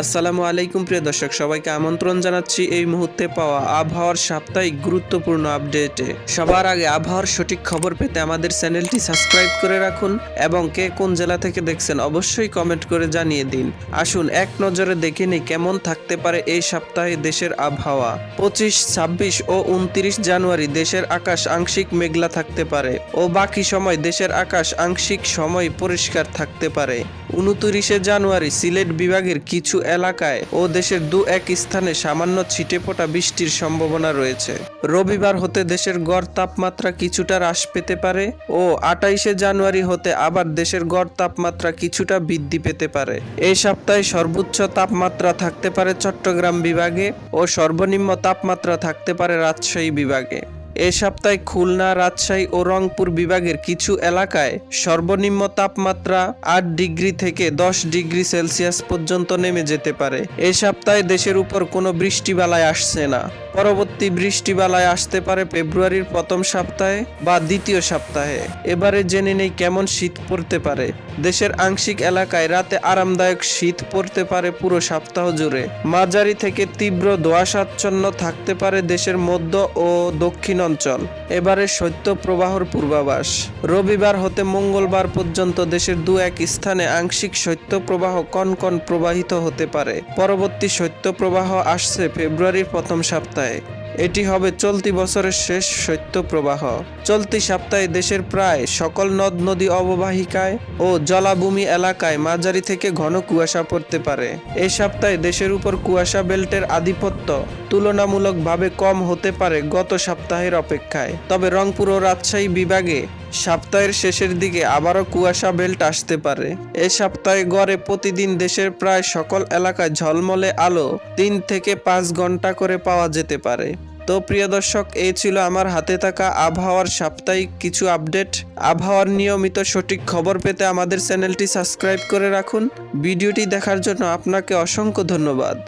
আসসালামু আলাইকুম, প্রিয় দর্শক। সবাইকে আমন্ত্রণ জানাচ্ছি এই মুহূর্তে পাওয়া আবহাওয়ার সাপ্তাহিক গুরুত্বপূর্ণ আপডেটে। সবার আগে আবহাওয়ার সঠিক খবর পেতে আমাদের চ্যানেলটি সাবস্ক্রাইব করে রাখুন এবং কে কোন জেলা থেকে দেখছেন অবশ্যই কমেন্ট করে জানিয়ে দিন। আসুন, এক নজরে দেখে নিই কেমন থাকতে পারে এই সপ্তাহে দেশের আবহাওয়া। পঁচিশ, ছাব্বিশ ও উনত্রিশ জানুয়ারি দেশের আকাশ আংশিক মেঘলা থাকতে পারে ও বাকি সময় দেশের আকাশ আংশিক সময় পরিষ্কার থাকতে পারে। উনত্রিশে জানুয়ারি সিলেট বিভাগের কিছু এলাকায় ও দেশের দু এক স্থানে সামান্য ছিটেফোঁটা বৃষ্টির সম্ভাবনা রয়েছে। রবিবার হতে দেশের গড় তাপমাত্রা কিছুটা হ্রাস পেতে পারে ও আটাইশে জানুয়ারি হতে আবার দেশের গড় তাপমাত্রা কিছুটা বৃদ্ধি পেতে পারে। এই সপ্তাহে সর্বোচ্চ তাপমাত্রা থাকতে পারে চট্টগ্রাম বিভাগে ও সর্বনিম্ন তাপমাত্রা থাকতে পারে রাজশাহী বিভাগে। এ সপ্তাহে খুলনা, রাজশাহী ও রংপুর বিভাগের কিছু এলাকায় সর্বনিম্ন তাপমাত্রা আট ডিগ্রি থেকে দশ ডিগ্রি সেলসিয়াস পর্যন্ত নেমে যেতে পারে। এ সপ্তাহে দেশের উপর কোনো বৃষ্টিবালায় আসছে না। পরবর্তী বৃষ্টিবালায় আসতে পারে ফেব্রুয়ারির প্রথম সপ্তাহে বা দ্বিতীয় সপ্তাহে। এবারে জেনে নেই কেমন শীত পড়তে পারে। দেশের আংশিক এলাকায় রাতে আরামদায়ক শীত পড়তে পারে পুরো সপ্তাহ জুড়ে। মাঝারি থেকে তীব্র দোয়াশাচ্ছন্ন থাকতে পারে দেশের মধ্য ও দক্ষিণ অঞ্চল এবারে শৈত্য প্রবাহর পূর্বাভাস। রবিবার হতে মঙ্গলবার পর্যন্ত দেশের দু এক স্থানে আংশিক শৈত্য প্রবাহ কনকন প্রবাহিত হতে পারে। পরবর্তী শৈত্য প্রবাহ আসছে ফেব্রুয়ারির প্রথম সপ্তাহে। 对 এটি হবে চলতি বছরের শেষ শৈত্য প্রবাহ। চলতি সপ্তাহে দেশের প্রায় সকল নদ নদী অববাহিকায় ও জলাভূমি এলাকায় মাঝারি থেকে ঘন কুয়াশা পড়তে পারে। এই সপ্তাহে দেশের উপর কুয়াশা বেল্টের আধিপত্য তুলনামূলকভাবে কম হতে পারে গত সপ্তাহের অপেক্ষায়। তবে রংপুর ও রাজশাহী বিভাগে সপ্তাহের শেষের দিকে আবারও কুয়াশা বেল্ট আসতে পারে। এ সপ্তাহে গড়ে প্রতিদিন দেশের প্রায় সকল এলাকায় ঝলমলে আলো তিন থেকে পাঁচ ঘণ্টা করে পাওয়া যেতে পারে। তো প্রিয় দর্শক, এই ছিল আমার হাতে থাকা আবহাওয়ার সাপ্তাহিক কিছু আপডেট। আবহাওয়ার নিয়মিত সঠিক খবর পেতে আমাদের চ্যানেলটি সাবস্ক্রাইব করে রাখুন। ভিডিওটি দেখার জন্য আপনাকে অসংখ্য ধন্যবাদ।